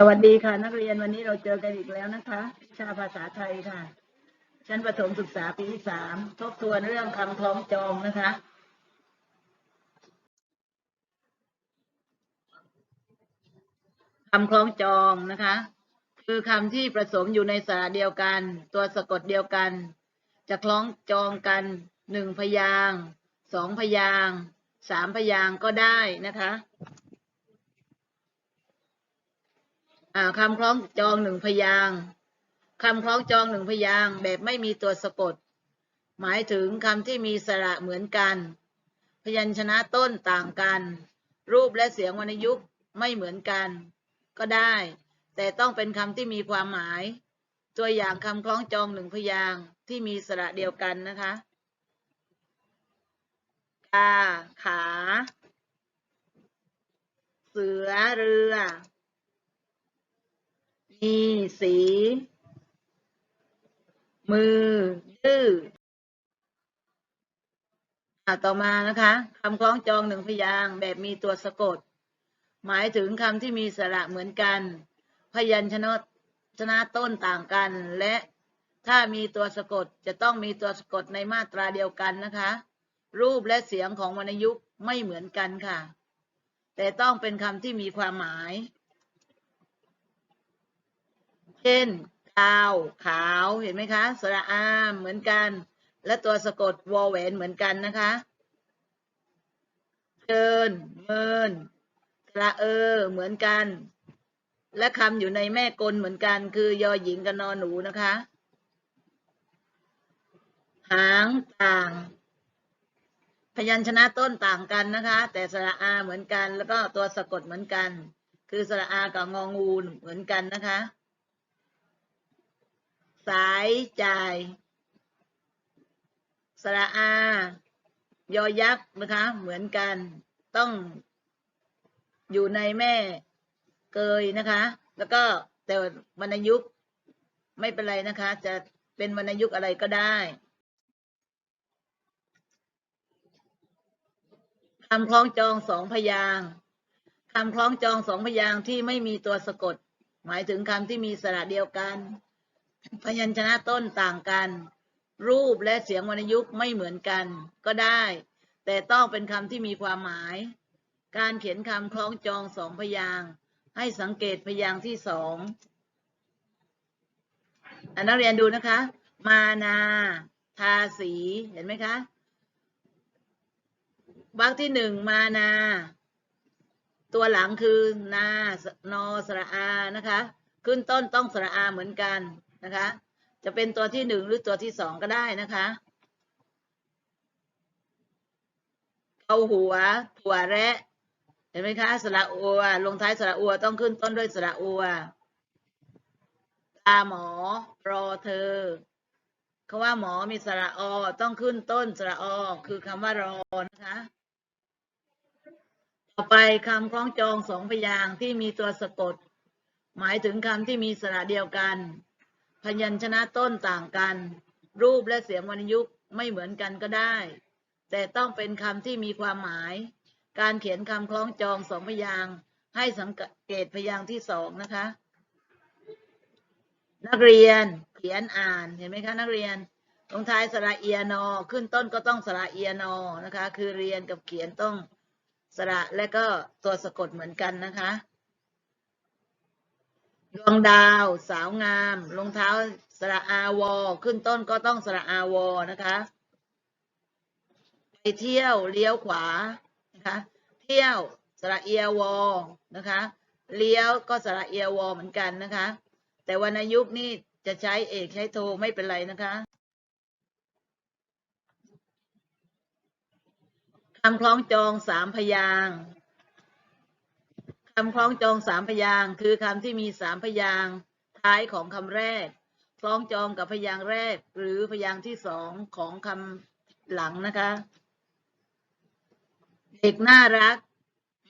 สวัสดีค่ะ นักเรียนวันนี้เราเจอกันอีกแล้วนะคะวิชาภาษาไทยค่ะ ชั้นประถมศึกษาปีที่สามทบทวนเรื่องคำคล้องจองนะคะ คำคล้องจองนะคะ คือคำที่ผสมอยู่ในสระเดียวกัน ตัวสะกดเดียวกัน จะคล้องจองกันหนึ่งพยางสองพยางสามพยางก็ได้นะคะ อ่า คำคล้องจองหนึ่งพยางค์คำคล้องจองหนึ่งพยางค์แบบไม่มีตัวสะกด หมายถึงคำที่มีสระเหมือนกัน พยัญชนะต้นต่างกัน รูปและเสียงวรรณยุกต์ไม่เหมือนกัน ก็ได้ แต่ต้องเป็นคำที่มีความหมาย ตัวอย่างคำคล้องจองหนึ่งพยางค์ที่มีสระเดียวกันนะคะกาขา เสือเรือ มีสี มือดื้อต่อมานะคะคำคล้องจองหนึ่งพยางแบบมีตัวสะกด หมายถึงคำที่มีสระเหมือนกัน พยัญชนะชนะต้นต่างกัน และถ้ามีตัวสะกดจะต้องมีตัวสะกดในมาตราเดียวกันนะคะ รูปและเสียงของวรรณยุกต์ไม่เหมือนกันค่ะ แต่ต้องเป็นคำที่มีความหมาย ช่นกาวขาวเห็นไหมคะสระอาเหมือนกัน และตัวสะกดวอแหวนเหมือนกันนะคะเชิญเมินสระเออเหมือนกัน และคำอยู่ในแม่กลเหมือนกัน คือยอหญิงกับนอหนูนะคะ หางต่าง พยัญชนะต้นต่างกันนะคะ แต่สระอาเหมือนกัน แล้วก็ตัวสะกดเหมือนกัน คือสระอากับงองูเหมือนกันนะคะ สายจ่ายสระอา ยอยักษ์นะคะ เหมือนกัน ต้องอยู่ในแม่เกยนะคะ แล้วก็แต่วรรณยุกต์ไม่เป็นไรนะคะ จะเป็นวรรณยุกต์อะไรก็ได้คำคล้องจองสองพยางคำคล้องจองสองพยางที่ไม่มีตัวสะกด หมายถึงคำที่มีสระเดียวกัน พยัญชนะต้นต่างกัน รูปและเสียงวรรณยุกต์ไม่เหมือนกันก็ได้ แต่ต้องเป็นคำที่มีความหมาย การเขียนคำคล้องจองสองพยางให้สังเกตพยางที่สองอนักเรียนดูนะคะ มานา ทาสี เห็นไหมคะวรรคที่หนึ่งมานา ตัวหลังคือ นานอสระอานะคะ ขึ้นต้นต้องสระอาเหมือนกัน นะคะ จะเป็นตัวที่หนึ่งหรือตัวที่สองก็ได้นะคะเอาหัวถั่วแระเห็นไหมคะสระอัว ลงท้ายสระอัวต้องขึ้นต้นด้วยสระอัวตาหมอรอเธอคำว่าหมอมีสระอต้องขึ้นต้นสระอคือคำว่ารอนะคะ ต่อไปคำคล้องจองสองพยางที่มีตัวสะกด หมายถึงคำที่มีสระเดียวกัน พยัญชนะต้นต่างกัน รูปและเสียงวรรณยุกต์ไม่เหมือนกันก็ได้ แต่ต้องเป็นคำที่มีความหมาย การเขียนคำคล้องจองสองพยางให้สังเกตพยางที่สองนะคะ นักเรียนเขียนอ่านเห็นไหมคะนักเรียนลงท้ายสระเอียนอ ขึ้นต้นก็ต้องสระเอียนอนะคะ คือเรียนกับเขียนต้องสระและก็ตัวสะกดเหมือนกันนะคะ ดวงดาว สาวงามรองเท้าสระอาวอ ขึ้นต้นก็ต้องสระอาวอนะคะ ไปเที่ยวเลี้ยวขวานะคะเที่ยวสระเอียวอนะคะ เลี้ยวก็สระเอียวอเหมือนกันนะคะ แต่วรรณยุกต์นี่จะใช้เอกใช้โทไม่เป็นไรนะคะคำคล้องจองสามพยาง คำคล้องจองสามพยางคือคำที่มีสามพยางท้ายของคำแรก คล้องจองกับพยางแรก หรือพยางที่สองของคำหลังนะคะ เด็กน่ารัก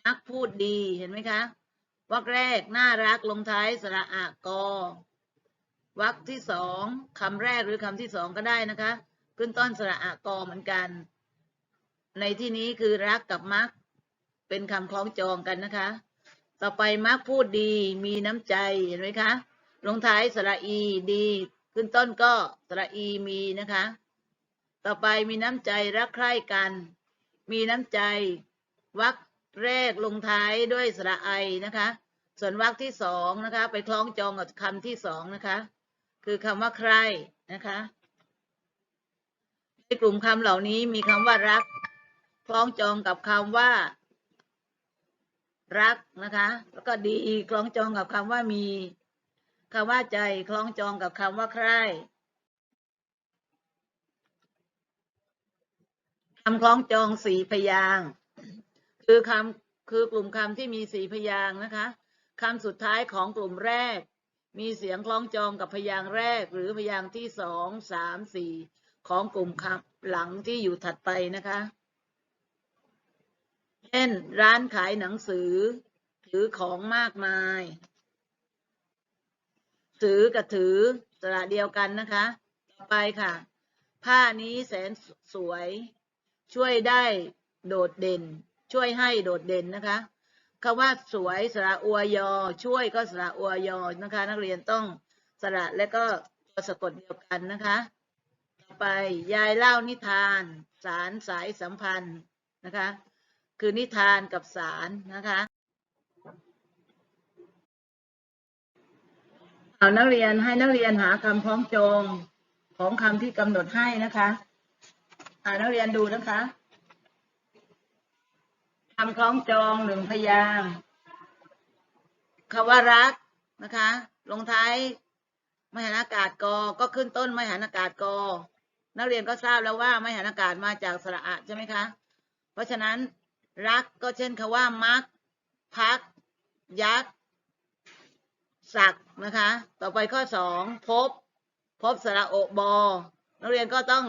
มักพูดดีเห็นไหมคะวรรคแรกน่ารักลงท้ายสระอากอวรรคที่สองคำแรกหรือคำที่สองก็ได้นะคะ ขึ้นต้นสระอากอเหมือนกัน ในที่นี้คือรักกับมักเป็นคำคล้องจองกันนะคะ ต่อไปมักพูดดีมีน้ำใจเห็นไหมคะ ลงท้ายสระอีดี ขึ้นต้นก็สระอีมีนะคะ ต่อไปมีน้ำใจรักใคร่กัน มีน้ำใจวรรคแรกลงท้ายด้วยสระไอนะคะ ส่วนวรรคที่สองนะคะ ไปคล้องจองกับคำที่สองนะคะ คือคำว่าใครนะคะในกลุ่มคำเหล่านี้มีคำว่ารัก คล้องจองกับคำว่า รักนะคะ แล้วก็ดีคล้องจองกับคำว่ามีคำว่าใจคล้องจองกับคำว่าใครคำคล้องจองสีพยางคือคำคือกลุ่มคำที่มีสีพยางนะคะคำสุดท้ายของกลุ่มแรก มีเสียงคล้องจองกับพยางแรก หรือพยางที่สองสามสี่ของกลุ่มคำหลังที่อยู่ถัดไปนะคะ เช่น ร้านขายหนังสือ ถือของมากมาย ถือกับถือสระเดียวกันนะคะ ต่อไปค่ะ ผ้านี้แสนสวย ช่วยได้โดดเด่น ช่วยให้โดดเด่นนะคะคำว่าสวยสระอวยอ ช่วยก็สระอวยอนะคะ นักเรียนต้องสระและก็ตัวสะกดเดียวกันนะคะ ต่อไปยายเล่านิทาน สารสายสัมพันธ์นะคะ คือนิทานกับสารนะคะเอานักเรียนให้นักเรียนหาคำพ้องจองของคำที่กำหนดให้นะคะอ่านักเรียนดูนะคะคำคล้องจองหนึ่งพยางค์คำว่ารักนะคะ ลงท้ายมหันอากาศกอ ก็ขึ้นต้นมหันอากาศกอ นักเรียนก็ทราบแล้วว่ามหันอากาศมาจากสระอะใช่ไหมคะ เพราะฉะนั้น รักก็เช่นคำว่า มัก พัก ยักษ์ศักนะคะ ต่อไปข้อสองพบ พบสระโอบอ นักเรียนก็ต้อง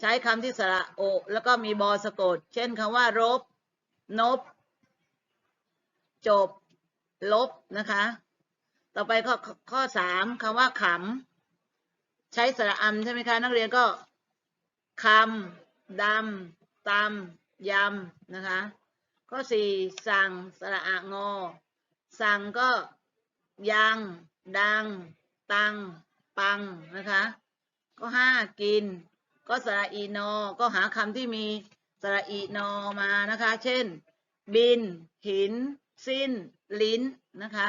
ใช้คำที่สระโอ แล้วก็มีบอสะกด เช่นคำว่า รบ นบ จบ ลบนะคะ ต่อไปข้อข้อสามคำว่าขำ ใช้สระอำใช่ไหมคะ นักเรียนก็คำดำตำยำนะคะ ข้อสี่สั่งสระอะงอ สั่งก็ยัง ดัง ตัง ปังนะคะข้อห้ากิน ก็สระอีนอ ก็หาคำที่มีสระอีนอมานะคะ เช่น บิน หิน สิ้น ลิ้นนะคะ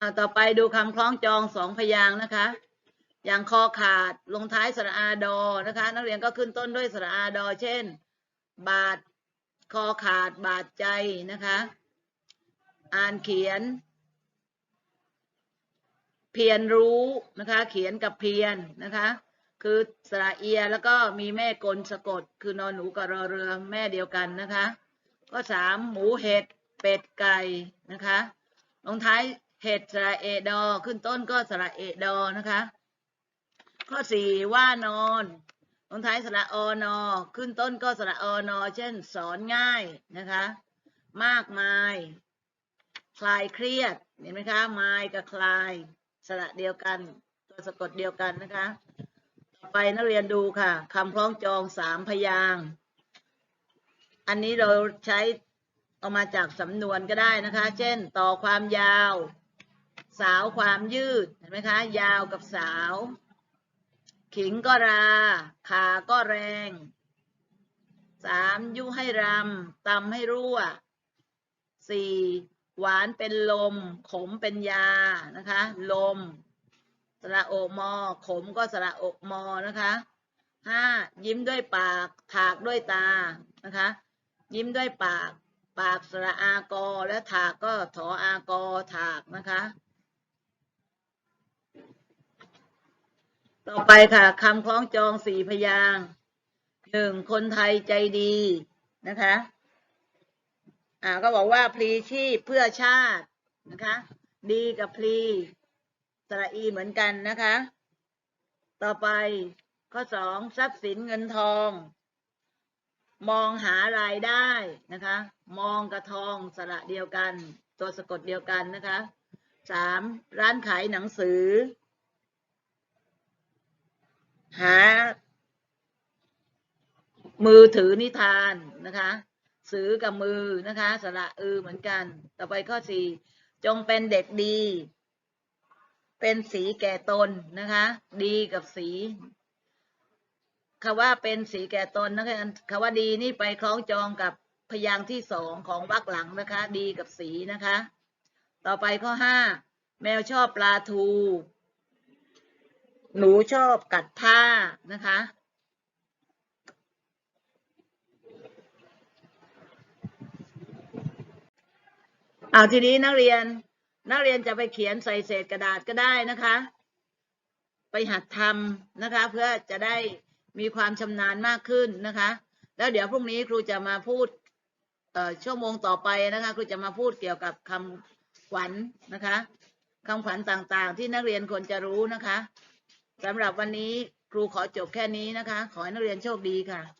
อ่าต่อไปดูคำคล้องจองสองพยางนะคะ อย่างคอขาดลงท้ายสระอาดอนะคะ นักเรียนก็ขึ้นต้นด้วยสระอาดอ เช่น บาดคอขาดบาดใจนะคะ อ่านเขียน เพียรรู้นะคะ เขียนกับเพียรนะคะ คือสระเอียแล้วก็มีแม่กลสะกด คือนอนหนูกับรอเรือแม่เดียวกันนะคะ ก็สามหมูเห็ดเป็ดไก่นะคะลงท้ายเห็ดสระเอดอ ขึ้นต้นก็สระเอดอนะคะ ข้อสี่ว่านอน ลงท้ายสระอนอขึ้นต้นก็สระอนอเช่น สอนง่ายนะคะ มากมาย คลายเครียดเห็นไหมคะมายกับคลายสระเดียวกันตัวสะกดเดียวกันนะคะ ต่อไปนักเรียนดูค่ะคำคล้องจองสามพยางอันนี้เราใช้เอามาจากสำนวนก็ได้นะคะ เช่น ต่อความยาว สาวความยืดเห็นไหมคะ ยาวกับสาว ขิงก็รา ขาก็แรงสามยุให้รำตำให้รั่วสี่หวานเป็นลม ขมเป็นยา นะคะ ลม สระโอมอ ขมก็สระโอมอ นะคะห้ายิ้มด้วยปาก ถากด้วยตา นะคะ ยิ้มด้วยปาก ปากสระอากอ และถากก็ถออากอ ถากนะคะ ต่อไปค่ะคำคล้องจองสี่พยางหนึ่งคนไทยใจดีนะคะ อ่าก็บอกว่าพลีชีพเพื่อชาตินะคะ ดีกับพลีสระอีเหมือนกันนะคะ ต่อไปข้อสองทรัพย์สินเงินทอง มองหารายได้นะคะ มองกระทองสระเดียวกัน ตัวสะกดเดียวกันนะคะสามร้านขายหนังสือ หา มือถือนิทานนะคะสือกับมือนะคะสระอือเหมือนกัน ต่อไปข้อสี่จงเป็นเด็กดี เป็นสีแก่ตนนะคะ ดีกับสีคำว่าเป็นสีแก่ตนนะคะคำว่าดีนี่ไปคล้องจองกับพยางค์ที่สองของวรรคหลังนะคะ ดีกับสีนะคะ ต่อไปข้อห้าแมวชอบปลาทู หนูชอบกัดผ้านะคะ เอาทีนี้นักเรียน นักเรียนจะไปเขียนใส่เศษกระดาษก็ได้นะคะ ไปหัดทำนะคะ เพื่อจะได้มีความชำนาญมากขึ้นนะคะ แล้วเดี๋ยวพรุ่งนี้ครูจะมาพูดชั่วโมงต่อไปนะคะครูจะมาพูดเกี่ยวกับคำขวัญนะคะคำขวัญต่างๆ ที่นักเรียนควรจะรู้นะคะ สำหรับวันนี้ครูขอจบแค่นี้นะคะ ขอให้นักเรียนโชคดีค่ะ